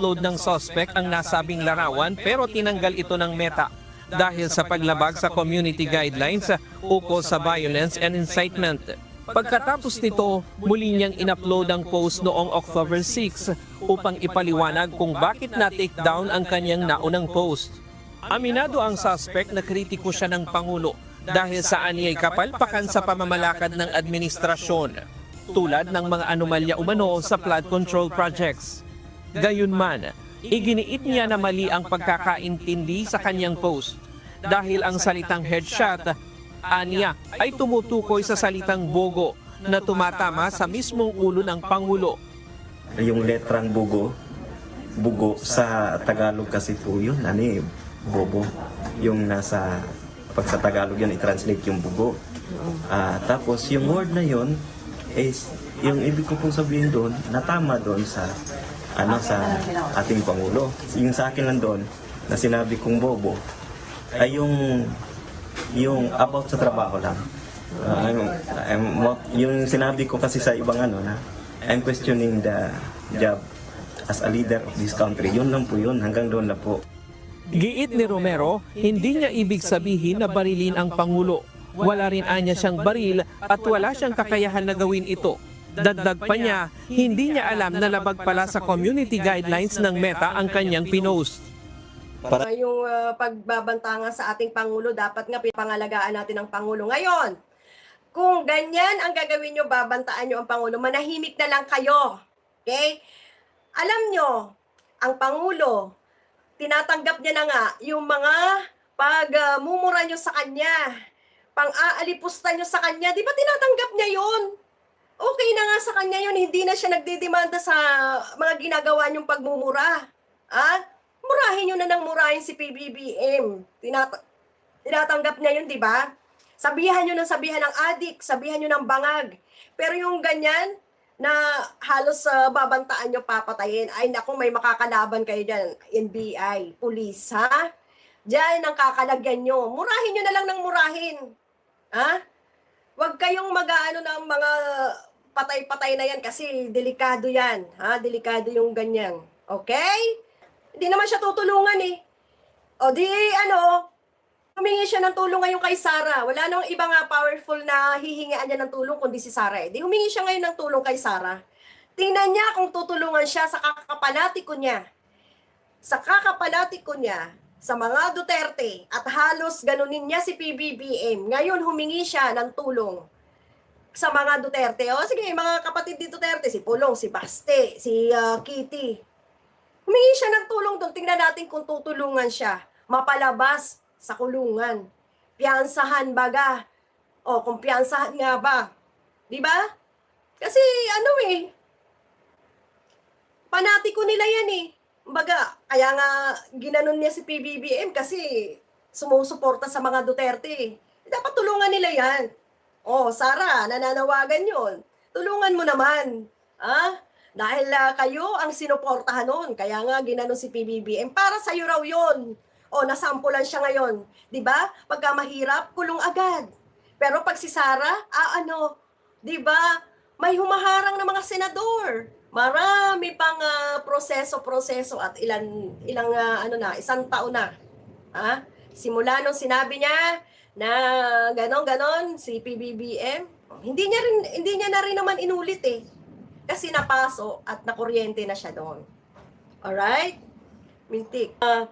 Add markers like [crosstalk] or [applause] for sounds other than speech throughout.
upload ng suspect ang nasabing larawan pero tinanggal ito ng meta dahil sa paglabag sa community guidelines ukol sa violence and incitement. Pagkatapos nito, muli niyang inupload ang post noong October 6 upang ipaliwanag kung bakit na-take down ang kanyang naunang post. Aminado ang suspect na kritiko siya ng Pangulo dahil sa aniyay kapalpakan sa pamamalakad ng administrasyon tulad ng mga anomalya umano sa flood control projects. Gayunman, iginiit niya na mali ang pagkakaintindi sa kanyang post dahil ang salitang headshot, aniya, ay tumutukoy sa salitang bogo na tumatama sa mismong ulo ng Pangulo. yung letrang bugo, bugo sa Tagalog kasi po yun, ano eh, bobo. Yung nasa, pag sa Tagalog yun, i-translate yung bugo. Ah, tapos yung word na yun, is, yung ibig ko pong sabihin doon, natama doon sa, ano, sa ating Pangulo. Yung sa akin lang doon, na sinabi kong bobo, ay yung, yung about sa trabaho lang. Ah, I'm, I'm, yung sinabi ko kasi sa ibang ano na, I'm questioning the job as a leader of this country. Yun lang po yun, hanggang doon na po. Giit ni Romero, hindi niya ibig sabihin na barilin ang Pangulo. Wala rin anya siyang baril at wala siyang kakayahan na gawin ito. Dagdag pa niya, hindi niya alam na labag pala sa community guidelines ng Meta ang kanyang pinost. Para... Yung uh, pagbabanta nga sa ating Pangulo, dapat nga pangalagaan natin ang Pangulo. Ngayon, kung ganyan ang gagawin nyo, babantaan nyo ang Pangulo, manahimik na lang kayo. Okay? Alam nyo, ang Pangulo, tinatanggap niya na nga yung mga pagmumura nyo sa kanya, pang-aalipusta nyo sa kanya, di ba tinatanggap niya yon? Okay na nga sa kanya yon, hindi na siya nagdidemanda sa mga ginagawa niyong pagmumura. Ah? murahin nyo na ng murahin si PBBM. Tinat- tinatanggap niya yun, di ba? Sabihan nyo ng sabihan ng adik, sabihan nyo ng bangag. Pero yung ganyan, na halos uh, babantaan nyo papatayin, ay naku, may makakalaban kayo dyan, NBI, pulis, ha? Diyan ang kakalagyan nyo. Murahin nyo na lang ng murahin. Ha? Huwag kayong mag-ano ng mga patay-patay na yan kasi delikado yan. Ha? Delikado yung ganyan. Okay? Hindi naman siya tutulungan eh. O di ano, humingi siya ng tulong ngayon kay Sarah. Wala nang iba nga powerful na hihingian niya ng tulong kundi si Sarah. Eh. Di humingi siya ngayon ng tulong kay Sarah. Tingnan niya kung tutulungan siya sa kakapalatiko niya. Sa kakapalatiko niya, sa mga Duterte, at halos ganunin niya si PBBM. Ngayon humingi siya ng tulong sa mga Duterte. O sige, mga kapatid ni Duterte, si Pulong, si Baste, si uh, Kitty, Humingi siya ng tulong doon. Tingnan natin kung tutulungan siya. Mapalabas sa kulungan. Piyansahan baga. O, kung piyansahan nga ba. Di ba? Kasi ano eh, panatiko nila yan eh. Baga, kaya nga ginanon niya si PBBM kasi sumusuporta sa mga Duterte eh. Dapat tulungan nila yan. O, Sara, nananawagan yon. Tulungan mo naman. Ah? Dahil uh, kayo ang sinuportahan noon. Kaya nga ginano si PBBM. Para sa iyo raw yon. O, nasampulan siya ngayon. ba? Pagka mahirap, kulong agad. Pero pag si Sara, ah ano, ba? May humaharang na mga senador. Marami pang uh, proseso-proseso at ilan ilang uh, ano na, isang taon na. Ha? Simula nung sinabi niya na ganon ganon si PBBM, hindi niya rin hindi niya na rin naman inulit eh. Kasi napaso at nakuryente na siya doon. Alright? Mintik. Uh,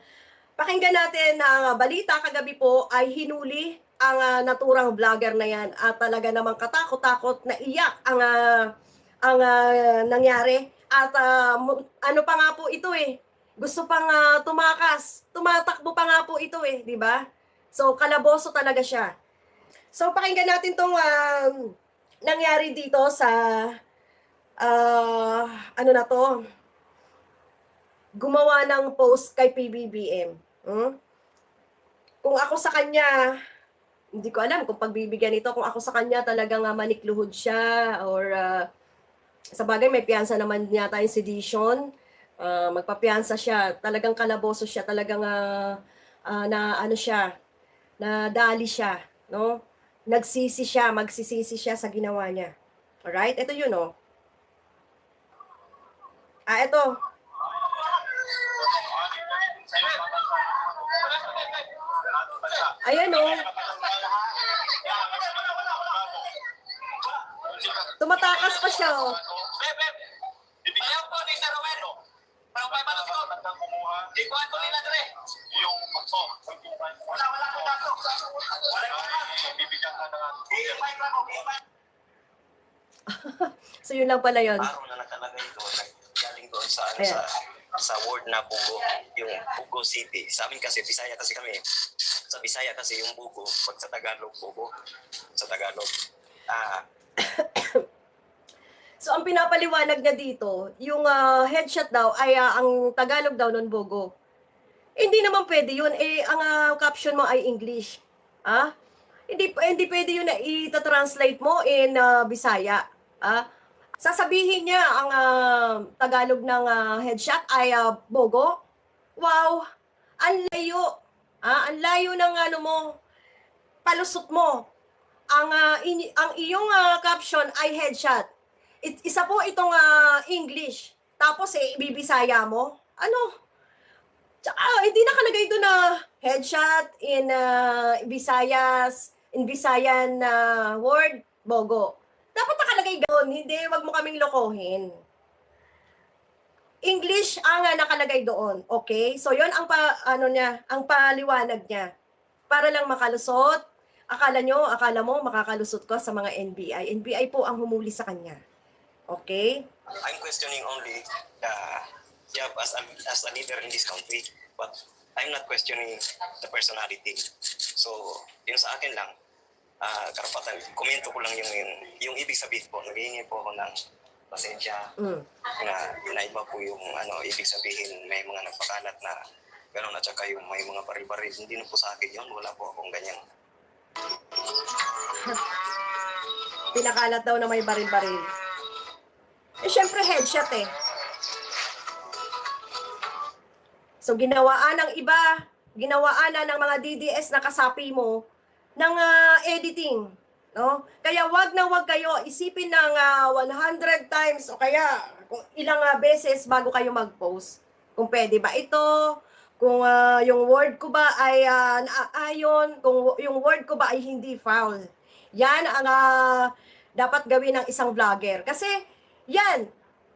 pakinggan natin ang uh, balita kagabi po ay hinuli ang uh, naturang vlogger na yan. At talaga namang katakot-takot na iyak ang uh, ang uh, nangyari. At uh, ano pa nga po ito eh? Gusto pang uh, tumakas. Tumatakbo pa nga po ito eh di ba so kalaboso talaga siya. So pakinggan natin tong uh, nangyari dito sa uh, ano na to, gumawa ng post kay PBBM. Hmm? Kung ako sa kanya, hindi ko alam kung pagbibigyan ito, kung ako sa kanya talagang uh, manikluhod siya or uh, sa bagay may piyansa naman yata yung sedition, uh, magpapiyansa siya, talagang kalaboso siya, talagang uh, uh, na ano siya, na dali siya, no? Nagsisi siya, magsisisi siya sa ginawa niya. Alright? Ito yun, oh. Ah, ito. Ayan, oh. Tumatakas pa siya, oh. Ayaw ko ni Sir Romero. Parang may malusot. Ikuhan ko nila, Dre. [laughs] So yun lang pala yun. araw na nakalagay doon, galing doon sa, ano, sa, sa ward na Bugo, yung Bugo City. Sa amin kasi, Bisaya kasi kami. Sa Bisaya kasi yung Bugo, pag sa Tagalog, Bugo. Sa Tagalog. Ah, [coughs] So ang pinapaliwanag niya dito, yung ah, headshot daw ay ah, ang Tagalog daw nun Bogo. Hindi naman pwede yun. Eh, ang ah, caption mo ay English. Ah? Hindi, hindi pwede yun na i-translate mo in ah, Bisaya. Ah? Sasabihin niya ang ah, Tagalog ng ah, headshot ay ah, Bogo. Wow! Ang layo. Ah, ang layo ng ano mo, palusot mo. Ang, ah, ini- ang iyong ah, caption ay headshot. It, isa po itong ah, English. Tapos eh, bibisaya mo. Ano? Tsaka, hindi nakalagay doon na headshot in ah, Visayas, in Visayan na word, Bogo. Dapat nakalagay doon. Hindi, wag mo kaming lokohin. English ang ah, nakalagay doon. Okay? So, yon ang pa, ano niya, ang paliwanag niya. Para lang makalusot. Akala nyo, akala mo, makakalusot ko sa mga NBI. NBI po ang humuli sa kanya. Okay? I'm questioning only the job as a, as a leader in this country. But I'm not questioning the personality. So, yung sa akin lang, ah karapatan, komento ko lang yung, yung, yung ibig sabihin po, naghihingi po ako ng pasensya Mm. na inaiba po yung ano, ibig sabihin may mga nagpakalat na gano'n at saka yung may mga baril-baril. Hindi na po sa akin yun. Wala po akong ganyang Pinakalat daw na may baril-baril. Eh, syempre headshot eh. So, ginawaan ng iba, ginawaan na ng mga DDS na kasapi mo ng ah, editing. No? Kaya wag na wag kayo isipin ng ah, 100 times o kaya kung ilang ah, beses bago kayo mag-post. Kung pwede ba ito, kung ah, yung word ko ba ay ah, naaayon, kung yung word ko ba ay hindi foul. Yan ang ah, dapat gawin ng isang vlogger. Kasi yan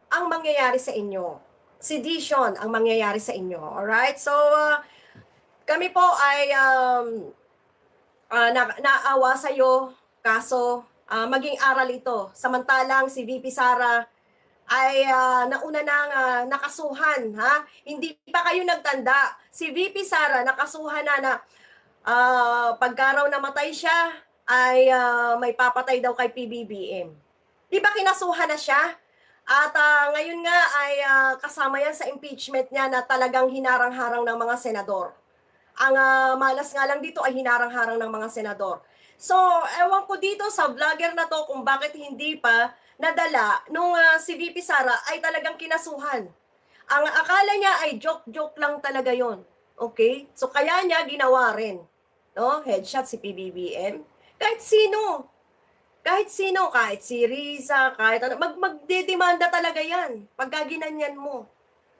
ang mangyayari sa inyo. Sedition ang mangyayari sa inyo. Alright? So, ah, kami po ay um, ah, na, naawa sa iyo kaso ah, maging aral ito. Samantalang si VP Sara ay ah, nauna nang ah, nakasuhan, ha? Hindi pa kayo nagtanda. Si VP Sara nakasuhan na na ah, pagka raw namatay siya ay ah, may papatay daw kay PBBM. Di ba kinasuhan na siya? At ah, ngayon nga ay ah, kasama yan sa impeachment niya na talagang hinarang-harang ng mga senador. Ang ah, malas nga lang dito ay hinarang-harang ng mga senador. So, ewan ko dito sa vlogger na to kung bakit hindi pa nadala nung ah, si VP Sara ay talagang kinasuhan. Ang akala niya ay joke-joke lang talaga yon. Okay? So, kaya niya ginawa rin. No? Headshot si PBBM. Kahit sino. Kahit sino, kahit si Riza, kahit ano, mag magdedemanda talaga yan. Pagka ginanyan mo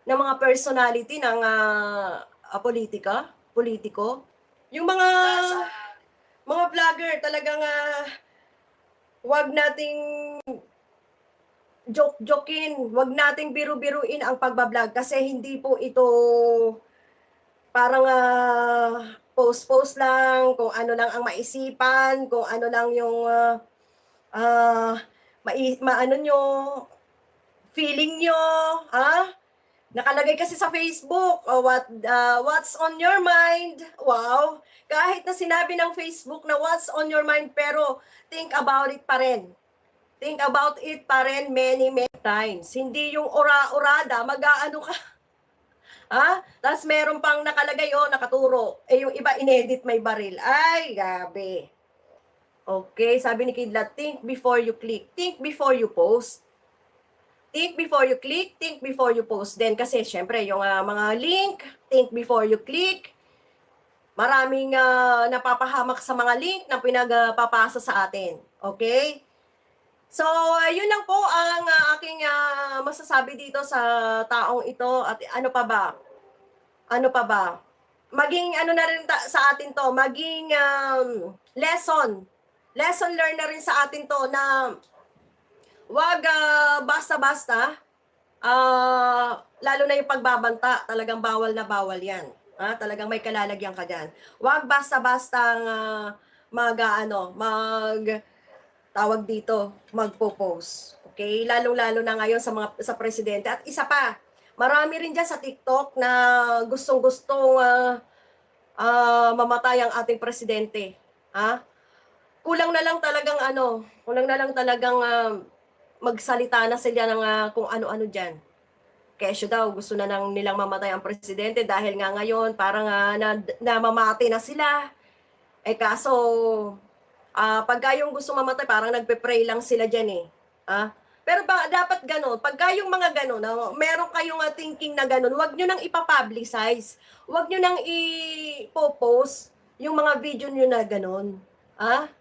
ng mga personality ng ah, ah, politika, politiko. Yung mga mga vlogger talagang ah, wag nating joke-jokin, wag nating biru-biruin ang pagbablog kasi hindi po ito parang ah, post-post lang, kung ano lang ang maisipan, kung ano lang yung ah, ah, mai, maano nyo, feeling nyo, ha? Nakalagay kasi sa Facebook, oh, what, ah, what's on your mind? Wow! Kahit na sinabi ng Facebook na what's on your mind, pero think about it pa rin. Think about it pa rin many, many times. Hindi yung ura-urada, mag-aano ka. [laughs] Ha? Tapos meron pang nakalagay, oh, nakaturo. Eh, yung iba, inedit may baril. Ay, gabi. Okay, sabi ni Kidlat, think before you click. Think before you post. Think before you click, think before you post. Then kasi syempre yung ah, mga link, think before you click. Maraming ah, napapahamak sa mga link na pinagpapasa sa atin. Okay? So, yun lang po ang ah, aking ah, masasabi dito sa taong ito. At ano pa ba? Ano pa ba? maging ano na rin ta- sa atin to, maging um, lesson. Lesson learned na rin sa atin to na wag ah, basta-basta ah lalo na yung pagbabanta, talagang bawal na bawal 'yan. Ah, talagang may kalalagyan ka diyan. Wag basta-basta uh, mag ah, ano, mag tawag dito, magpo-post. Okay? Lalong-lalo na ngayon sa mga sa presidente at isa pa, marami rin diyan sa TikTok na gustong-gustong ah, ah, mamatay ang ating presidente. Ha? Kulang na lang talagang ano, kulang na lang talagang ah, magsalita na sila ng ah, kung ano-ano diyan. Kesyo daw, gusto na nang nilang mamatay ang presidente dahil nga ngayon parang ah, na, namamati na sila. Eh kaso, ah pagka yung gusto mamatay, parang nagpe-pray lang sila dyan eh. Ah? Pero ba, dapat ganun. Pagka yung mga ganun, na meron kayong ah, thinking na ganun, wag nyo nang ipapublicize. Wag nyo nang i-post yung mga video nyo na ganun. Ah?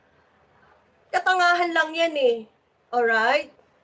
Katangahan lang yan eh. Alright?